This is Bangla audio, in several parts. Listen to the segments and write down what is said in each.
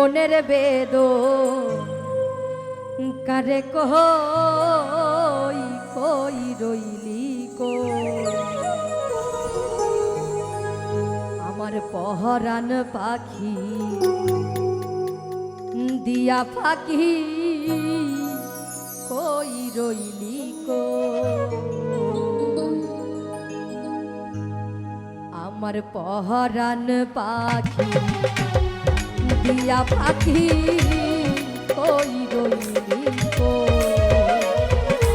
মনের বেদ। কারে কই কই রইলি কো? আমার পহরান পাখি দিয়া পাখি কই রইলি কো? আমার পহরান পাখি দিয়া পাখি কই রইলি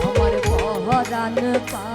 আমার পহরান পাখি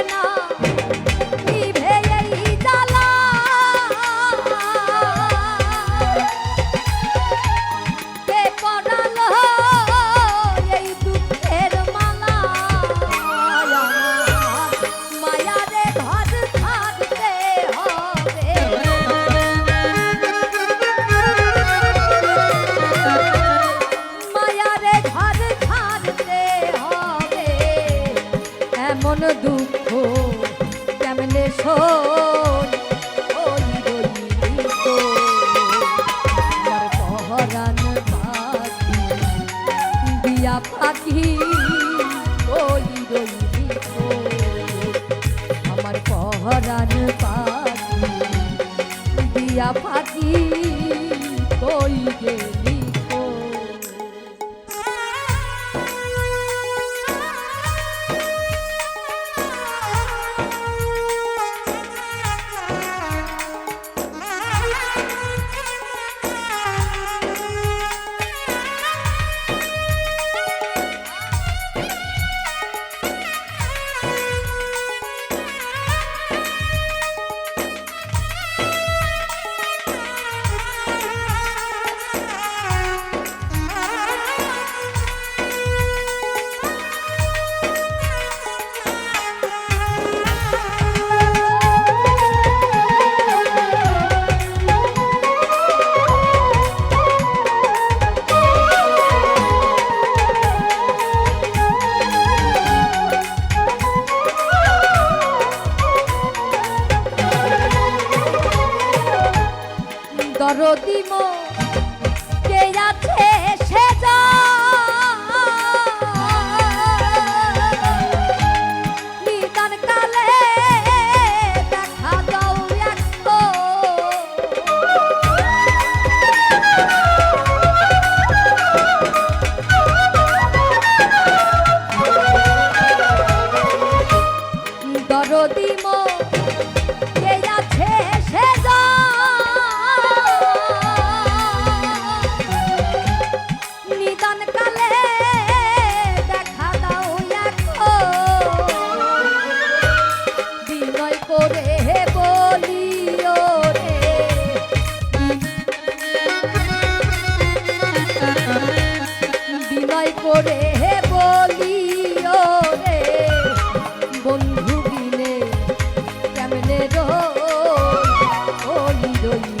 কেমনে শোন, ওই রইলি তো আমার পহরান পাখি দিয়া পাখি, ওই রইলি তো আমার পহরান পাখি দিয়া পাখি কই গেলি 没问。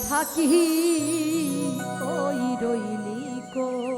ফাঁকি কই রইলি কই